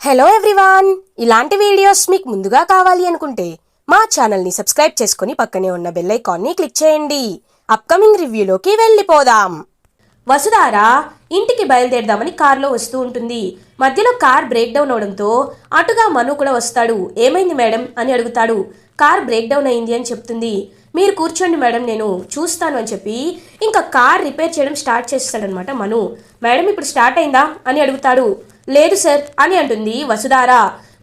Hello everyone ఇలాంటి videos మీకు ముందుగా కావాలి అనుకుంటే మా ఛానల్ని సబ్స్క్రైబ్ చేసుకుని పక్కనే ఉన్న బెల్ ఐకాన్ని క్లిక్ చేయండి. అప్కమింగ్ రివ్యూలోకి వెళ్ళిపోదాం. వసుధార ఇంటికి బయలుదేరదామని కారులో వస్తూ ఉంటుంది. మధ్యలో కార్ బ్రేక్ డౌన్ అవడంతో అటుగా మను కూడా వస్తాడు. ఏమైంది మేడం? అని అడుగుతాడు. కార్ బ్రేక్ డౌన్ అయింది అని చెప్తుంది. మీరు కూర్చోండి మేడం నేను చూస్తాను అని చెప్పి ఇంకా కార్ రిపేర్ చేయడం స్టార్ట్ చేస్తాడనమాట మను. మేడం ఇప్పుడు స్టార్ట్ అయిందా? అని అడుగుతాడు. లేదు సార్ అని అంటుంది వసుధార.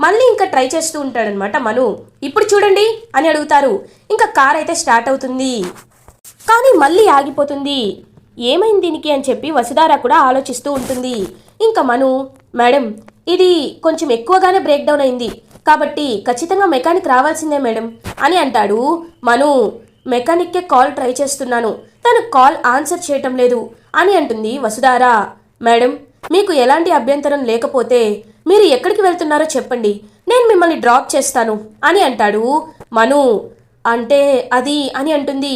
మళ్ళీ ఇంకా ట్రై చేస్తూ ఉంటాడనమాట మను. ఇప్పుడు చూడండి అని అడుగుతారు. ఇంకా కార్ అయితే స్టార్ట్ అవుతుంది. కానీ మళ్ళీ ఆగిపోతుంది. ఏమైంది దీనికి అని చెప్పి వసుధార కూడా ఆలోచిస్తూ ఉంటుంది. ఇంకా మను మేడం ఇది కొంచెం ఎక్కువగానే బ్రేక్ డౌన్ అయింది. కాబట్టి ఖచ్చితంగా మెకానిక్ రావాల్సిందే మేడం అని అంటాడు మను. మెకానిక్కే కాల్ ట్రై చేస్తున్నాను. తను కాల్ ఆన్సర్ చేయటం లేదు అని అంటుంది వసుధార. మేడం మీకు ఎలాంటి అభ్యంతరం లేకపోతే మీరు ఎక్కడికి వెళ్తున్నారో చెప్పండి. నేను మిమ్మల్ని డ్రాప్ చేస్తాను అని అంటాడు. మను అంటే అది అని అంటుంది.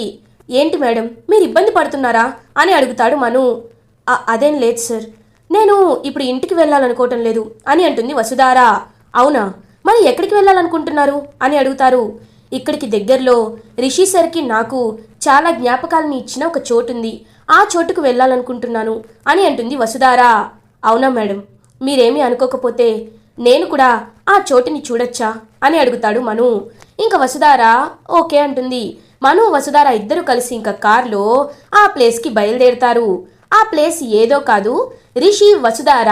ఏంటి మేడం మీరు ఇబ్బంది పడుతున్నారా అని అడుగుతాడు మను. అదేం లేదు సార్. నేను ఇప్పుడు ఇంటికి వెళ్ళాలనుకోవటం లేదు అని అంటుంది వసుధారా. అవునా? మరి ఎక్కడికి వెళ్ళాలనుకుంటున్నారు? అని అడుగుతారు. ఇక్కడికి దగ్గరలో రిషి సార్కి నాకు చాలా జ్ఞాపకాలను ఇచ్చిన ఒక చోటుంది ఆ చోటుకు వెళ్ళాలనుకుంటున్నాను అని అంటుంది వసుధారా. అవునా మేడం? మీరేమీ అనుకోకపోతే నేను కూడా ఆ చోటుని చూడొచ్చా? అని అడుగుతాడు మను. ఇంకా వసుధార ఓకే అంటుంది. మను వసుధార ఇద్దరు కలిసి ఇంకా కార్లో ఆ ప్లేస్కి బయలుదేరుతారు. ఆ ప్లేస్ ఏదో కాదు. రిషి వసుధార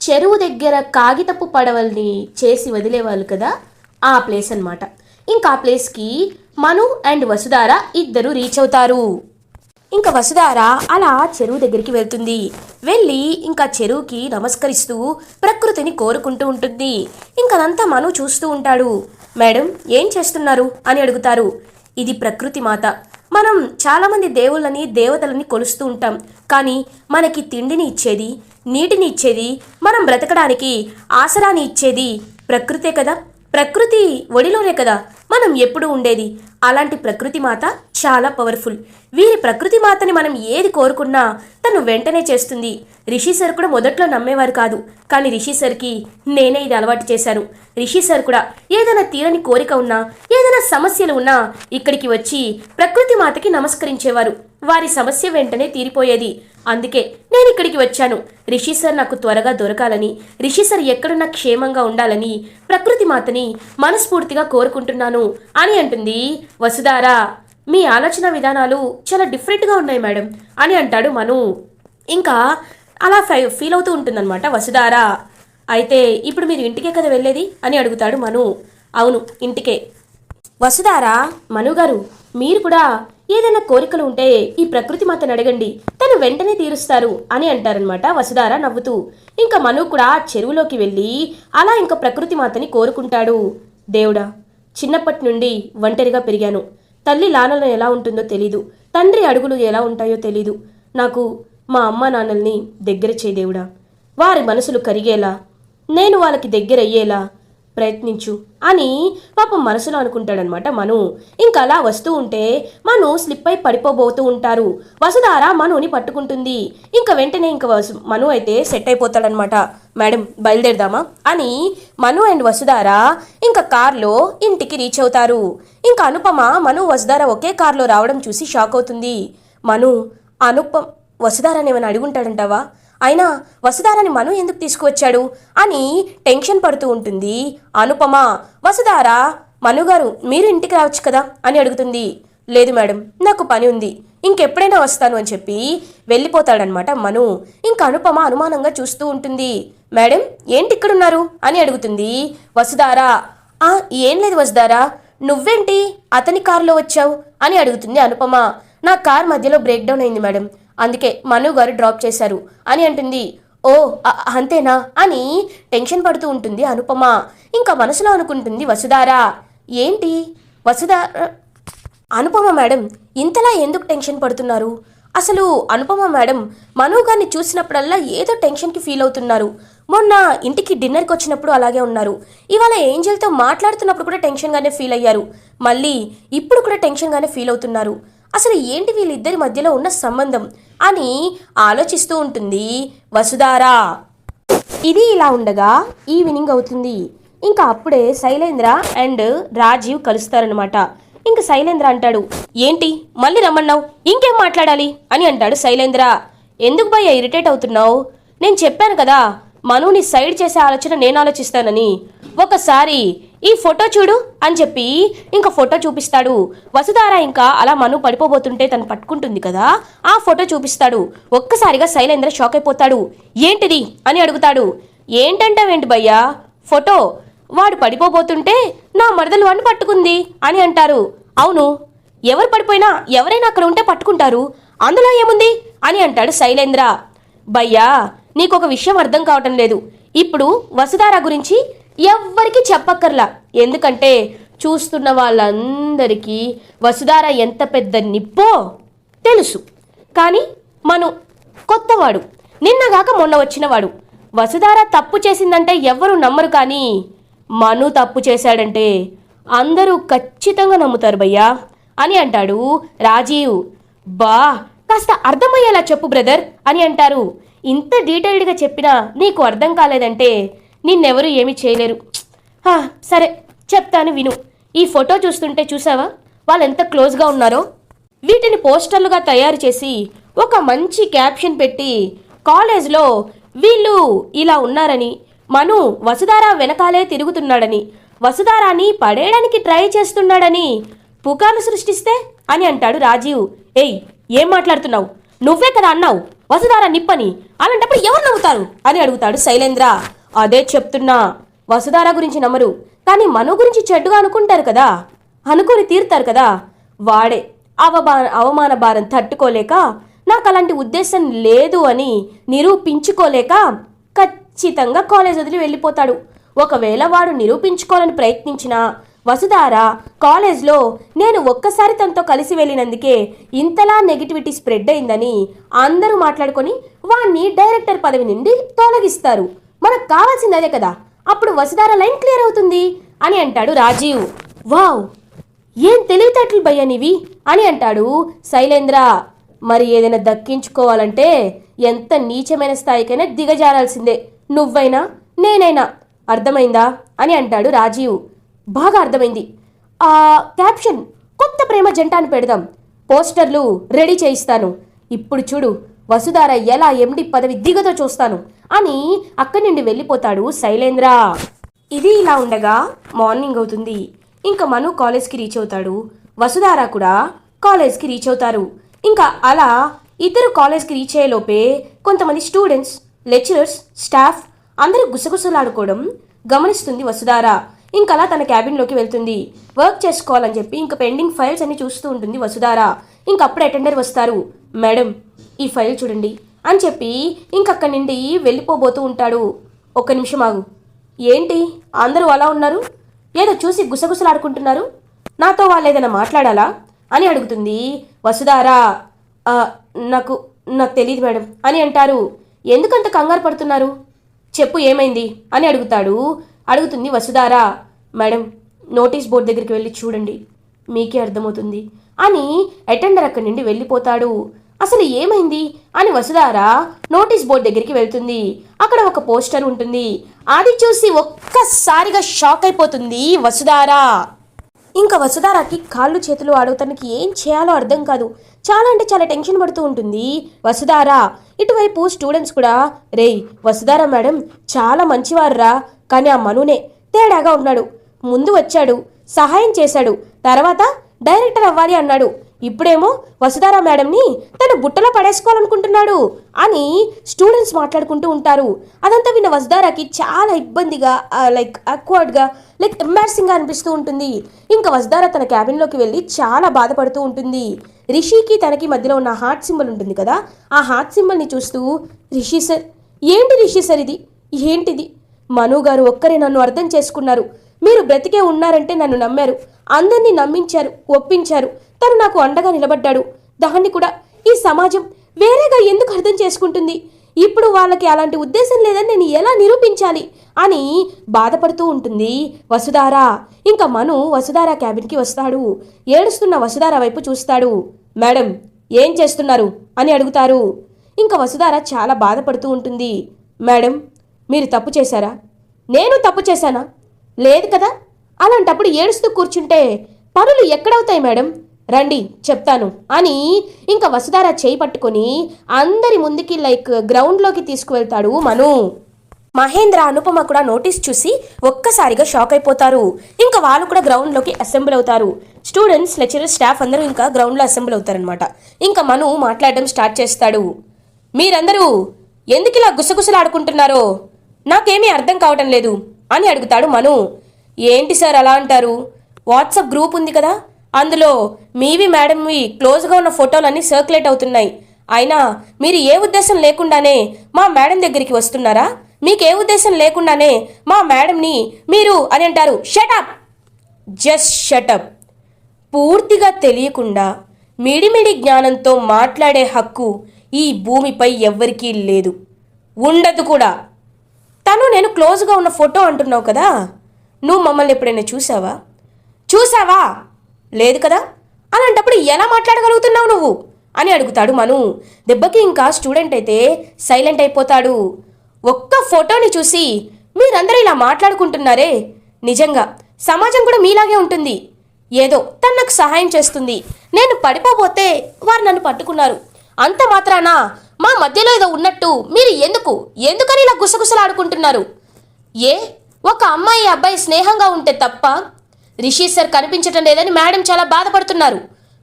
చెరువు దగ్గర కాగితపు పడవల్ని చేసి వదిలేవాళ్ళు కదా? ఆ ప్లేస్ అన్నమాట. ఇంకా ఆ ప్లేస్కి మను అండ్ వసుధార ఇద్దరు రీచ్ అవుతారు. ఇంకా వసుధార అలా చెరువు దగ్గరికి వెళ్తుంది. వెళ్ళి ఇంకా చెరువుకి నమస్కరిస్తూ ప్రకృతిని కోరుకుంటూ ఉంటుంది. ఇంకా అదంతా మను చూస్తూ ఉంటాడు. మేడం ఏం చేస్తున్నారు? అని అడుగుతారు. ఇది ప్రకృతి మాత. మనం చాలామంది దేవుళ్ళని దేవతలని కొలుస్తూ ఉంటాం. కానీ మనకి తిండిని ఇచ్చేది నీటిని ఇచ్చేది మనం బ్రతకడానికి ఆసరాని ఇచ్చేది ప్రకృతే కదా. ప్రకృతి ఒడిలోనే కదా. మనం ఎప్పుడు ఉండేది. అలాంటి ప్రకృతి మాత చాలా పవర్ఫుల్. వీరి ప్రకృతి మాతని మనం ఏది కోరుకున్నా తను వెంటనే చేస్తుంది. రిషి సార్ కూడా మొదట్లో నమ్మేవారు కాదు. కానీ రిషి సార్కి నేనే ఇది అలవాటు చేశాను. రిషి సార్ కూడా ఏదైనా తీరని కోరిక ఉన్నా ఏదైనా సమస్యలు ఉన్నా ఇక్కడికి వచ్చి ప్రకృతి మాతకి నమస్కరించేవారు. వారి సమస్య వెంటనే తీరిపోయేది. అందుకే నేను ఇక్కడికి వచ్చాను. రిషి సార్ నాకు త్వరగా దొరకాలని రిషి సార్ ఎక్కడున్నా క్షేమంగా ఉండాలని ప్రకృతి మాతని మనస్ఫూర్తిగా కోరుకుంటున్నాను అని అంటుంది. వసుధారా మీ ఆలోచన విధానాలు చాలా డిఫరెంట్గా ఉన్నాయి మేడం అని అంటాడు మను. ఇంకా అలా ఫై ఫీల్ అవుతూ ఉంటుందన్నమాట వసుధారా. అయితే ఇప్పుడు మీరు ఇంటికే కదా వెళ్ళేది? అని అడుగుతాడు మను. అవును ఇంటికే. వసుధారా మనుగారు మీరు కూడా ఏదైనా కోరికలు ఉంటే ఈ ప్రకృతి మాతను అడగండి. తను వెంటనే తీరుస్తారు అని అంటారనమాట వసుధార నవ్వుతూ. ఇంకా మను కూడా చెరువులోకి వెళ్ళి అలా ఇంకా ప్రకృతి మాతని కోరుకుంటాడు. దేవుడా చిన్నప్పటి నుండి ఒంటరిగా పెరిగాను. తల్లి లాలన ఎలా ఉంటుందో తెలీదు. తండ్రి అడుగులు ఎలా ఉంటాయో తెలీదు. నాకు మా అమ్మ నాన్నల్ని దగ్గర చేయదేవుడా వారి మనసులు కరిగేలా నేను వాళ్ళకి దగ్గర అయ్యేలా ప్రయత్నించు అని పాపం మనసులో అనుకుంటాడనమాట మను. ఇంకా అలా వస్తూ ఉంటే మను స్లిప్ అయి పడిపోబోతూ ఉంటారు. వసుధార మనుని పట్టుకుంటుంది. ఇంకా వెంటనే ఇంకా వసు మను అయితే సెట్ అయిపోతాడనమాట. మేడం బయలుదేరదామా? అని మను అండ్ వసుధార ఇంకా కార్లో ఇంటికి రీచ్ అవుతారు. ఇంకా అనుపమ మను వసుధార ఒకే కార్లో రావడం చూసి షాక్ అవుతుంది. మను అనుపం వసుధారని ఏమైనా అడుగుంటాడంటావా? అయినా వసుధారని మను ఎందుకు తీసుకువచ్చాడు? అని టెన్షన్ పడుతూ ఉంటుంది. అనుపమ వసుధార మనుగారు మీరు ఇంటికి రావచ్చు కదా? అని అడుగుతుంది. లేదు మేడం నాకు పని ఉంది. ఇంకెప్పుడైనా వస్తాను అని చెప్పి వెళ్ళిపోతాడనమాట మను. ఇంక అనుపమ అనుమానంగా చూస్తూ ఉంటుంది. మేడం ఏంటి ఇక్కడున్నారు? అని అడుగుతుంది. వసుధార "ఆ, ఏం లేదు వసుధారా. నువ్వేంటి? అతని కారులో వచ్చావు? అని అడుగుతుంది అనుపమ. నా కార్ మధ్యలో బ్రేక్ డౌన్ అయింది మేడం. అందుకే మను గారు డ్రాప్ చేశారు. అని అంటుంది. ఓ అంతేనా? అని టెన్షన్ పడుతూ ఉంటుంది అనుపమ. ఇంకా మనసులో అనుకుంటుంది వసుధార. ఏంటి? వసుధార అనుపమ మేడం ఇంతలా ఎందుకు టెన్షన్ పడుతున్నారు? అసలు అనుపమ మేడం మను గారిని చూసినప్పుడల్లా ఏదో టెన్షన్కి ఫీల్ అవుతున్నారు. మొన్న ఇంటికి డిన్నర్కి వచ్చినప్పుడు అలాగే ఉన్నారు. ఇవాళ ఏంజల్తో మాట్లాడుతున్నప్పుడు కూడా టెన్షన్గానే ఫీల్ అయ్యారు. మళ్ళీ ఇప్పుడు కూడా టెన్షన్గానే ఫీల్ అవుతున్నారు. అసలు ఏంటి వీళ్ళిద్దరి మధ్యలో ఉన్న సంబంధం అని ఆలోచిస్తూ ఉంటుంది వసుధార. ఇది ఇలా ఉండగా ఈవినింగ్ అవుతుంది. ఇంకా అప్పుడే శైలేంద్ర అండ్ రాజీవ్ కలుస్తారనమాట ఇంకా శైలేంద్ర అంటాడు ఏంటి? మళ్ళీ రమ్మన్నావు? ఇంకేం మాట్లాడాలి? అని అంటాడు శైలేంద్ర. ఎందుకు భయ్య ఇరిటేట్ అవుతున్నావు? నేను చెప్పాను కదా మనుని సైడ్ చేసే ఆలోచన నేను ఆలోచిస్తానని. ఒకసారి ఈ ఫోటో చూడు అని చెప్పి ఇంకా ఫోటో చూపిస్తాడు. వసుధార ఇంకా అలా మను పడిపోబోతుంటే తను పట్టుకుంటుంది కదా ఆ ఫోటో చూపిస్తాడు. ఒక్కసారిగా శైలేంద్ర షాక్ అయిపోతాడు. ఏంటిది? అని అడుగుతాడు. ఏంటంటావేంటి భయ్యా? ఫోటో వాడు పడిపోబోతుంటే నా మరదలు వాడిని పట్టుకుంది అని అంటారు. అవును ఎవరు పడిపోయినా ఎవరైనా అక్కడ ఉంటే పట్టుకుంటారు. అందులో ఏముంది? అని అంటాడు శైలేంద్ర. భయ్యా నీకు ఒక విషయం అర్థం కావటం లేదు. ఇప్పుడు వసుధార గురించి ఎవ్వరికీ చెప్పక్కర్లా. ఎందుకంటే చూస్తున్న వాళ్ళందరికీ వసుధార ఎంత పెద్ద నిప్పో తెలుసు. కానీ మను కొత్తవాడు. నిన్నగాక మొన్న వచ్చినవాడు. వసుధార తప్పు చేసిందంటే ఎవరు నమ్మరు కానీ మను తప్పు చేశాడంటే అందరూ ఖచ్చితంగా నమ్ముతారు భయ్యా అని అంటాడు రాజీవ్. బా కాస్త అర్థమయ్యేలా చెప్పు బ్రదర్ అని అంటారు. ఇంత డీటెయిల్డ్గా చెప్పినా నీకు అర్థం కాలేదంటే నిన్నెవరూ ఏమీ చేయలేరు. సరే చెప్తాను విను. ఈ ఫోటో చూస్తుంటే చూసావా? వాళ్ళు ఎంత క్లోజ్గా ఉన్నారో? వీటిని పోస్టర్లుగా తయారు చేసి ఒక మంచి క్యాప్షన్ పెట్టి కాలేజ్లో వీళ్ళు ఇలా ఉన్నారని మను వసుధార వెనకాలే తిరుగుతున్నాడని వసుధారాని పడేయడానికి ట్రై చేస్తున్నాడని పుకార్లు సృష్టిస్తే అని అంటాడు రాజీవ్. ఏయ్ ఏం మాట్లాడుతున్నావు? నువ్వే కదా అన్నావు. వసుధార నిప్పని. అలాంటప్పుడు ఎవరు నవ్వుతారు? అని అడుగుతాడు శైలేంద్ర. అదే చెప్తున్నా. వసుధార గురించి నమ్మరు. కానీ మను గురించి చెడ్డుగా అనుకుంటారు కదా. అనుకుని తీరుతారు కదా. వాడే అవమా అవమాన భారం తట్టుకోలేక నాకు అలాంటి ఉద్దేశం లేదు అని నిరూపించుకోలేక ఖచ్చితంగా కాలేజ్ వదిలి వెళ్ళిపోతాడు. ఒకవేళ వాడు నిరూపించుకోవాలని ప్రయత్నించినా వసుధార కాలేజ్లో నేను ఒక్కసారి తనతో కలిసి వెళ్ళినందుకే ఇంతలా నెగిటివిటీ స్ప్రెడ్ అయిందని అందరూ మాట్లాడుకొని వాణ్ణి డైరెక్టర్ పదవి నుండి తొలగిస్తారు. మనకు కావాల్సింది అదే కదా. అప్పుడు వసుధార లైన్ క్లియర్ అవుతుంది అని అంటాడు రాజీవ్. వావ్! ఏం తెలివితేటలు భయ్యా అని అంటాడు శైలేంద్ర. మరి ఏదైనా దక్కించుకోవాలంటే ఎంత నీచమైన స్థాయికైనా దిగజారాల్సిందే. నువ్వైనా నేనైనా. అర్థమైందా? అని అంటాడు రాజీవ్. బాగా అర్థమైంది. ఆ క్యాప్షన్ కొత్త ప్రేమ జంట అని పెడదాం. పోస్టర్లు రెడీ చేయిస్తాను. ఇప్పుడు చూడు వసుధార ఎలా ఎండి పదవి దిగదో చూస్తాను. అని అక్కడి నుండి వెళ్ళిపోతాడు శైలేంద్ర. ఇది ఇలా ఉండగా మార్నింగ్ అవుతుంది. ఇంకా మను కాలేజ్కి రీచ్ అవుతాడు. వసుధార కూడా కాలేజ్కి రీచ్ అవుతారు. ఇంకా అలా ఇద్దరు కాలేజ్కి రీచ్ అయ్యేలోపే కొంతమంది స్టూడెంట్స్ లెక్చరర్స్ స్టాఫ్ అందరూ గుసగుసలాడుకోవడం గమనిస్తుంది వసుధార. ఇంకా అలా తన క్యాబిన్లోకి వెళ్తుంది. వర్క్ చేసుకోవాలని చెప్పి ఇంకా పెండింగ్ ఫైల్స్ అన్ని చూస్తూ ఉంటుంది వసుధార. ఇంకప్పుడు అటెండర్ వస్తారు. మేడం ఈ ఫైల్ చూడండి. అని చెప్పి ఇంకక్కడి నుండి వెళ్ళిపోబోతూ ఉంటాడు. ఒక్క నిమిషం ఆగు. ఏంటి? అందరూ అలా ఉన్నారు? ఏదో చూసి గుసగుసలాడుకుంటున్నారు? నాతో వాళ్ళు ఏదైనా మాట్లాడాలా? అని అడుగుతుంది. వసుధారా నాకు నాకు తెలియదు మేడం. అని అంటారు. ఎందుకంత కంగారు పడుతున్నారు? చెప్పు ఏమైంది? అని అడుగుతాడు. అడుగుతుంది వసుధారా మేడం నోటీస్ బోర్డు దగ్గరికి వెళ్ళి చూడండి. మీకే అర్థమవుతుంది. అని అటెండర్ అక్కడి నుండి వెళ్ళిపోతాడు. అసలు ఏమైంది? అని వసుధార నోటీస్ బోర్డు దగ్గరికి వెళ్తుంది. అక్కడ ఒక పోస్టర్ ఉంటుంది. అది చూసి ఒక్కసారిగా షాక్ అయిపోతుంది వసుధారా. ఇంకా వసుధారాకి కాళ్ళు చేతులు ఆడవుతానికి ఏం చేయాలో అర్థం కాదు. చాలా అంటే చాలా టెన్షన్ పడుతూ ఉంటుంది వసుధార. ఇటువైపు స్టూడెంట్స్ కూడా రేయ్ వసుధార మేడం చాలా మంచివారురా కానీ ఆ మనునే తేడాగా ఉన్నాడు. ముందు వచ్చాడు సహాయం చేశాడు తర్వాత డైరెక్టర్ అవ్వాలి అన్నాడు. ఇప్పుడేమో వసుధారా మేడంని తన బుట్టలో పడేసుకోవాలనుకుంటున్నాడు అని స్టూడెంట్స్ మాట్లాడుకుంటూ ఉంటారు. అదంతా విన్న వసుధారాకి చాలా ఇబ్బందిగా లైక్ అక్వర్డ్గా లైక్ ఎంబారసింగ్గా అనిపిస్తూ ఉంటుంది. ఇంకా వసుధారా తన క్యాబిన్లోకి వెళ్ళి చాలా బాధపడుతూ ఉంటుంది. రిషికి తనకి మధ్యలో ఉన్న హార్ట్ సింబల్ ఉంటుంది కదా ఆ హార్ట్ సింబల్ని చూస్తూ రిషి సార్ ఏంటి రిషి సార్ ఇది? ఏంటిది? మను గారు ఒక్కరే నన్ను అర్థం చేసుకున్నారు. మీరు బ్రతికే ఉన్నారంటే నన్ను నమ్మారు. అందరినీ నమ్మించారు ఒప్పించారు. తను నాకు అండగా నిలబడ్డాడు. దాన్ని కూడా ఈ సమాజం వేరేగా ఎందుకు అర్థం చేసుకుంటుంది? ఇప్పుడు వాళ్ళకి అలాంటి ఉద్దేశం లేదని నేను ఎలా నిరూపించాలి? అని బాధపడుతూ ఉంటుంది వసుధార. ఇంకా మను వసుధార క్యాబిన్కి వస్తాడు. ఏడుస్తున్న వసుధార వైపు చూస్తాడు. మేడం ఏం చేస్తున్నారు? అని అడుగుతారు. ఇంకా వసుధార చాలా బాధపడుతూ ఉంటుంది. మేడం మీరు తప్పు చేశారా? నేను తప్పు చేశానా? లేదు కదా? అలాంటప్పుడు ఏడుస్తూ కూర్చుంటే పనులు ఎక్కడవుతాయి మేడం? రండి చెప్తాను అని ఇంకా వసుధార చేయి పట్టుకొని అందరి ముందుకి లైక్ గ్రౌండ్లోకి తీసుకువెళ్తాడు మను. మహేంద్ర అనుపమ కూడా నోటీస్ చూసి ఒక్కసారిగా షాక్ అయిపోతారు. ఇంకా వాళ్ళు కూడా గ్రౌండ్లోకి అసెంబ్ల్ అవుతారు. స్టూడెంట్స్ లెక్చరర్ స్టాఫ్ అందరూ ఇంకా గ్రౌండ్లో అసెంబ్ల్ అవుతారనమాట ఇంకా మను మాట్లాడడం స్టార్ట్ చేస్తాడు. మీరందరూ ఎందుకు ఇలా గుసగుసలాడుకుంటున్నారో? నాకేమీ అర్థం కావటం లేదు. అని అడుగుతాడు మను. ఏంటి సార్ అలా అంటారు? వాట్సాప్ గ్రూప్ ఉంది కదా? అందులో మీవి మేడంవి క్లోజ్గా ఉన్న ఫోటోలన్నీ సర్క్యులేట్ అవుతున్నాయి. అయినా మీరు ఏ ఉద్దేశం లేకుండానే మా మేడం దగ్గరికి వస్తున్నారా? మీకు ఏ ఉద్దేశం లేకుండానే మా మేడంని మీరు అని అంటారు. షటప్ జస్ట్ షటప్ పూర్తిగా తెలియకుండా మిడిమిడి జ్ఞానంతో మాట్లాడే హక్కు ఈ భూమిపై ఎవ్వరికీ లేదు. ఉండదు కూడా. తను నేను క్లోజ్గా ఉన్న ఫోటో అంటున్నావు కదా నువ్వు మమ్మల్ని ఎప్పుడైనా చూసావా? చూసావా? లేదు కదా? అలాంటప్పుడు ఎలా మాట్లాడగలుగుతున్నావు నువ్వు? అని అడుగుతాడు మను. దెబ్బకి ఇంకా స్టూడెంట్ అయితే సైలెంట్ అయిపోతాడు. ఒక్క ఫోటోని చూసి మీరందరూ ఇలా మాట్లాడుకుంటున్నారే? నిజంగా సమాజం కూడా మీలాగే ఉంటుంది. ఏదో తను నాకు సహాయం చేస్తుంది. నేను పడిపోబోతే వారు నన్ను పట్టుకున్నారు. అంత మాత్రాన? మా మధ్యలో ఏదో ఉన్నట్టు మీరు ఎందుకు? ఎందుకని ఇలా గుసగుసలాడుకుంటున్నారు? ఏ? ఒక అమ్మాయి అబ్బాయి స్నేహంగా ఉంటే తప్ప రిషి సార్ కనిపించటం లేదని మేడం చాలా బాధపడుతున్నారు.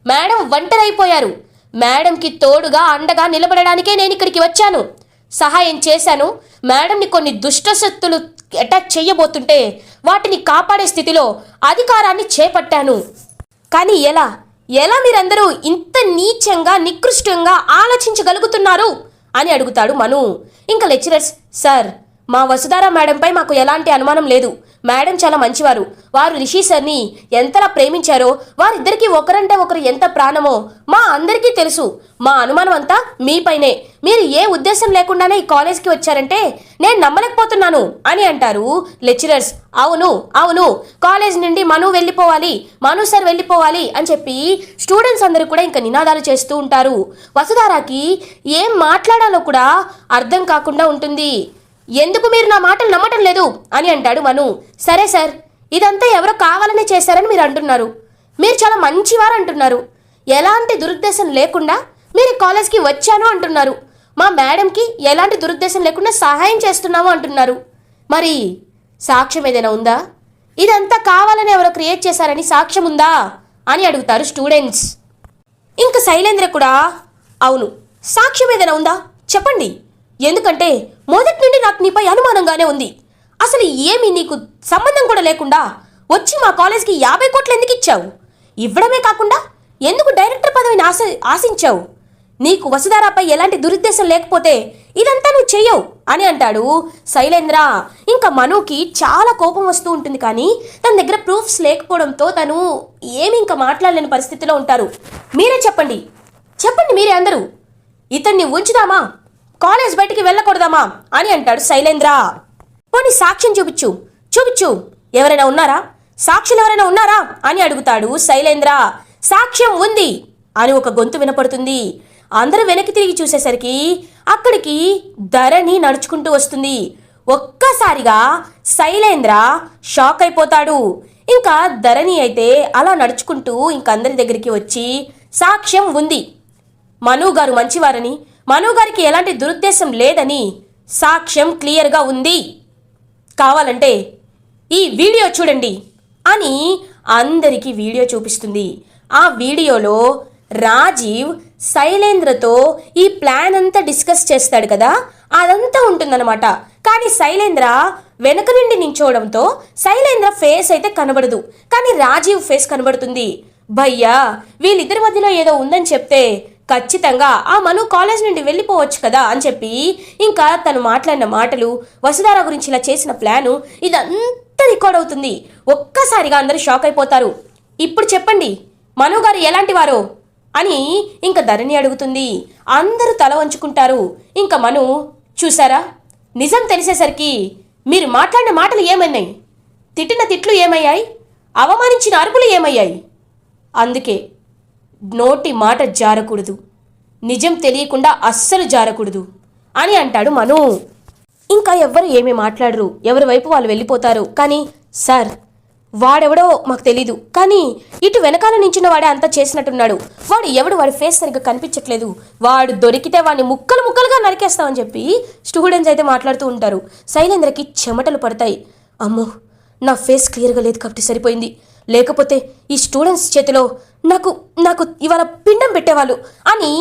మేడం ఒంటరైపోయారు. మేడంకి తోడుగా అండగా నిలబడడానికే నేను ఇక్కడికి వచ్చాను. సహాయం చేశాను. మేడంని కొన్ని దుష్టశక్తులు అటాక్ చేయబోతుంటే వాటిని కాపాడే స్థితిలో అధికారాన్ని చేపట్టాను. కానీ ఎలా? ఎలా మీరందరూ ఇంత నీచంగా నికృష్టంగా ఆలోచించగలుగుతున్నారు? అని అడుగుతాడు మను. ఇంకా లెక్చరర్స్ సార్ మా వసుధార మేడంపై మాకు ఎలాంటి అనుమానం లేదు. మేడం చాలా మంచివారు. వారు రిషి సర్ని ఎంతలా ప్రేమించారో వారిద్దరికీ ఒకరంటే ఒకరు ఎంత ప్రాణమో మా అందరికీ తెలుసు. మా అనుమానం అంతా మీపైనే మీరు ఏ ఉద్దేశం లేకుండానే ఈ కాలేజ్కి వచ్చారంటే నేను నమ్మలేకపోతున్నాను అని అంటారు లెక్చరర్స్. అవును అవును. కాలేజ్ నుండి మను వెళ్ళిపోవాలి మను సార్ వెళ్ళిపోవాలి అని చెప్పి స్టూడెంట్స్ అందరూ కూడా ఇంకా నినాదాలు చేస్తూ ఉంటారు. వసుధారాకి ఏం మాట్లాడాలో కూడా అర్థం కాకుండా ఉంటుంది. ఎందుకు మీరు నా మాటలు నమ్మటం లేదు? అని అంటాడు మను. సరే సార్ ఇదంతా ఎవరో కావాలని చేశారని మీరు అంటున్నారు. మీరు చాలా మంచివారు అంటున్నారు. ఎలాంటి దురుద్దేశం లేకుండా మీరు కాలేజ్కి వచ్చాను అంటున్నారు. మా మేడంకి ఎలాంటి దురుద్దేశం లేకుండా సహాయం చేస్తున్నాము అంటున్నారు. మరి సాక్ష్యం ఏదైనా ఉందా? ఇదంతా కావాలని ఎవరో క్రియేట్ చేశారని సాక్ష్యం ఉందా? అని అడుగుతారు స్టూడెంట్స్. ఇంకా శైలేంద్ర కూడా అవును సాక్ష్యం ఏదైనా ఉందా? చెప్పండి. ఎందుకంటే మొదటి నుండి నాకు నీపై అనుమానంగానే ఉంది. అసలు ఏమీ నీకు సంబంధం కూడా లేకుండా వచ్చి మా కాలేజ్కి యాభై కోట్లు ఎందుకు ఇచ్చావు? ఇవ్వడమే కాకుండా ఎందుకు డైరెక్టర్ పదవిని ఆశ ఆశించావు? నీకు వసుధారాపై ఎలాంటి దురుద్దేశం లేకపోతే ఇదంతా నువ్వు చెయ్యవు అని అంటాడు శైలేంద్ర. ఇంకా మనుకి చాలా కోపం వస్తూ ఉంటుంది కానీ తన దగ్గర ప్రూఫ్స్ లేకపోవడంతో తను ఏమి ఇంకా మాట్లాడలేని పరిస్థితిలో ఉంటారు. మీరే చెప్పండి. చెప్పండి మీరే అందరూ. ఇతన్ని ఉంచుదామా? కాలేజ్ బయటికి వెళ్ళకూడదామా అని అంటాడు శైలేంద్ర. పోనీ సాక్ష్యం చూపించు చూపించు. ఎవరైనా ఉన్నారా? సాక్షులు ఎవరైనా ఉన్నారా? అని అడుగుతాడు శైలేంద్ర. సాక్ష్యం ఉంది అని ఒక గొంతు వినపడుతుంది. అందరూ వెనక్కి తిరిగి చూసేసరికి అక్కడికి ధరణి నడుచుకుంటూ వస్తుంది. ఒక్కసారిగా శైలేంద్ర షాక్ అయిపోతాడు. ఇంకా ధరణి అయితే అలా నడుచుకుంటూ ఇంక అందరి దగ్గరికి వచ్చి సాక్ష్యం ఉంది. మను గారు మంచివారని మను గారికి ఎలాంటి దురుద్దేశం లేదని సాక్ష్యం క్లియర్గా ఉంది. కావాలంటే ఈ వీడియో చూడండి అని అందరికీ వీడియో చూపిస్తుంది. ఆ వీడియోలో రాజీవ్ శైలేంద్రతో ఈ ప్లాన్ అంతా డిస్కస్ చేస్తాడు కదా? అదంతా ఉంటుందన్నమాట. కానీ శైలేంద్ర వెనక నుండి నించోవడంతో శైలేంద్ర ఫేస్ అయితే కనబడదు. కానీ రాజీవ్ ఫేస్ కనబడుతుంది. భయ్యా వీళ్ళిద్దరి మధ్యలో ఏదో ఉందని చెప్తే ఖచ్చితంగా ఆ మను కాలేజ్ నుండి వెళ్ళిపోవచ్చు కదా అని చెప్పి ఇంకా తను మాట్లాడిన మాటలు వసుధార గురించి ఇలా చేసిన ప్లాను ఇదంతా రికార్డ్ అవుతుంది. ఒక్కసారిగా అందరూ షాక్ అయిపోతారు. ఇప్పుడు చెప్పండి మను గారు ఎలాంటి వారో అని ఇంకా ధరణి అడుగుతుంది. అందరూ తల వంచుకుంటారు. ఇంకా మను చూసారా నిజం తెలిసేసరికి మీరు మాట్లాడిన మాటలు ఏమన్నాయి? తిట్టిన తిట్లు ఏమయ్యాయి? అవమానించిన అరుపులు ఏమయ్యాయి? అందుకే నోటి మాట జారకూడదు. నిజం తెలియకుండా అస్సలు జారకూడదు. అని అంటాడు మను. ఇంకా ఎవ్వరు ఏమీ మాట్లాడరు. ఎవరి వైపు వాళ్ళు వెళ్ళిపోతారు. కానీ సార్ వాడెవడో మాకు తెలీదు. కానీ ఇటు వెనకాల నించిన వాడే అంతా చేసినట్టున్నాడు. వాడు ఎవడు? వాడి ఫేస్ సరిగ్గా కనిపించట్లేదు. వాడు దొరికితే వాడిని ముక్కలు ముక్కలుగా నరికేస్తామని చెప్పి స్టూడెంట్స్ అయితే మాట్లాడుతూ ఉంటారు. శైలేంద్రకి చెమటలు పడతాయి. అమ్మో నా ఫేస్ క్లియర్గా లేదు కాబట్టి సరిపోయింది. లేకపోతే ఈ స్టూడెంట్స్ చేతిలో నాకు నాకు ఇవాళ పిండం పెట్టేవాళ్ళు అని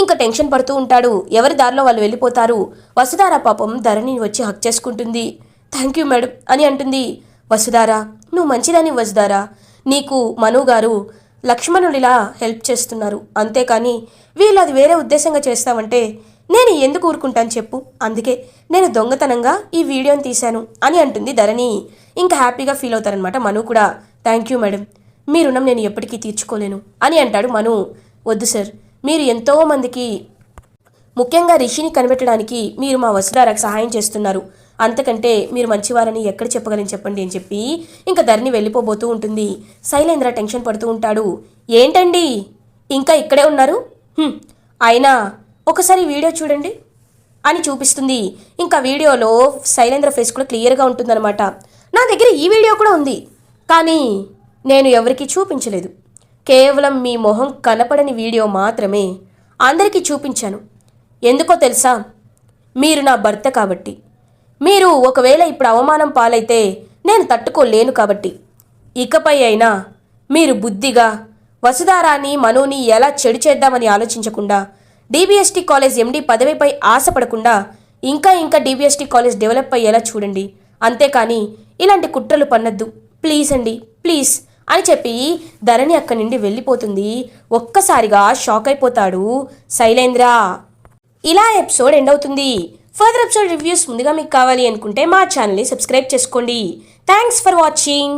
ఇంకా టెన్షన్ పడుతూ ఉంటాడు. ఎవరి దారిలో వాళ్ళు వెళ్ళిపోతారు? వసుధార పాపం ధరణి వచ్చి హక్ చేసుకుంటుంది. థ్యాంక్ యూ మేడం అని అంటుంది. వసుధార నువ్వు మంచిదని వసుధార. నీకు మను గారు లక్ష్మణుడిలా హెల్ప్ చేస్తున్నారు. అంతేకాని వీళ్ళు అది వేరే ఉద్దేశంగా చేస్తామంటే నేను ఎందుకు ఊరుకుంటాను చెప్పు. అందుకే నేను దొంగతనంగా ఈ వీడియోని తీశాను అని అంటుంది ధరణి. ఇంకా హ్యాపీగా ఫీల్ అవుతారనమాట మను కూడా. Thank you madam. మీ రుణం నేను ఎప్పటికీ తీర్చుకోలేను అని అంటాడు మను. వద్దు సార్ మీరు ఎంతో మందికి ముఖ్యంగా రిషిని కనిపెట్టడానికి మీరు మా వసుధారకు సహాయం చేస్తున్నారు. అంతకంటే మీరు మంచివారని ఎక్కడ చెప్పగలని చెప్పండి అని చెప్పి ఇంకా ధరణి వెళ్ళిపోబోతూ ఉంటుంది. శైలేంద్ర టెన్షన్ పడుతూ ఉంటాడు. ఏంటండి? ఇంకా ఇక్కడే ఉన్నారు? అయినా ఒకసారి వీడియో చూడండి అని చూపిస్తుంది. ఇంకా వీడియోలో శైలేంద్ర ఫేస్ కూడా క్లియర్గా ఉంటుందన్నమాట. నా దగ్గర ఈ వీడియో కూడా ఉంది. కానీ నేను ఎవరికీ చూపించలేదు. కేవలం మీ మొహం కనపడని వీడియో మాత్రమే అందరికీ చూపించాను. ఎందుకో తెలుసా? మీరు నా భర్త కాబట్టి. మీరు ఒకవేళ ఇప్పుడు అవమానం పాలైతే నేను తట్టుకోలేను కాబట్టి. ఇకపై అయినా మీరు బుద్ధిగా వసుధారాని మనుని ఎలా చెడు చేద్దామని ఆలోచించకుండా డీబీఎస్టీ కాలేజ్ ఎండి పదవిపై ఆశపడకుండా ఇంకా ఇంకా డీబీఎస్టీ కాలేజ్ డెవలప్ అయ్యేలా చూడండి. అంతేకాని ఇలాంటి కుట్రలు పన్నద్దు. ప్లీజ్ అండి ప్లీజ్ అని చెప్పి ధరణి అక్కడి నుండి వెళ్ళిపోతుంది. ఒక్కసారిగా షాక్ అయిపోతాడు శైలేంద్ర. ఇలా ఎపిసోడ్ ఎండ్ అవుతుంది. ఫర్దర్ ఎపిసోడ్ రివ్యూస్ ముందుగా మీకు కావాలి అనుకుంటే మా ఛానల్ని సబ్స్క్రైబ్ చేసుకోండి. Thanks for watching.